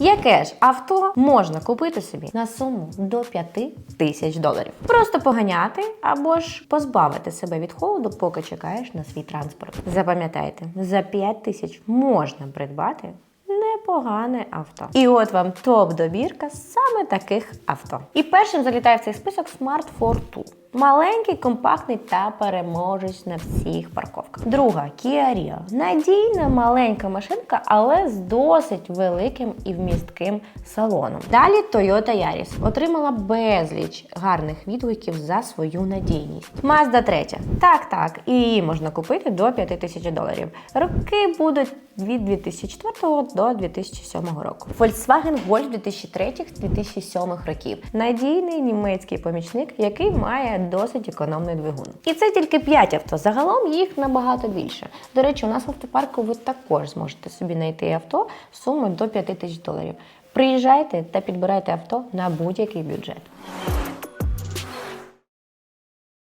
Яке ж авто можна купити собі на суму до 5 тисяч доларів? Просто поганяти або ж позбавити себе від холоду, поки чекаєш на свій транспорт. Запам'ятайте, за 5 тисяч можна придбати непогане авто. І от вам топ-добірка саме таких авто. І першим залітає в цей список Smart Fortwo. Маленький, компактний та переможець на всіх парковках. Друга Kia Rio. Надійна маленька машинка, але з досить великим і вмістким салоном. Далі Toyota Yaris отримала безліч гарних відгуків за свою надійність. Mazda 3. Так, так, і її можна купити до 5 тисяч доларів. Роки будуть від 2004 до 2007 року. Volkswagen Golf 2003-2007 років. Надійний німецький помічник, який має досить економний двигун. І це тільки 5 авто. Загалом їх набагато більше. До речі, у нас в автопарку ви також зможете собі знайти авто сумою до 5 тисяч доларів. Приїжджайте та підбирайте авто на будь-який бюджет.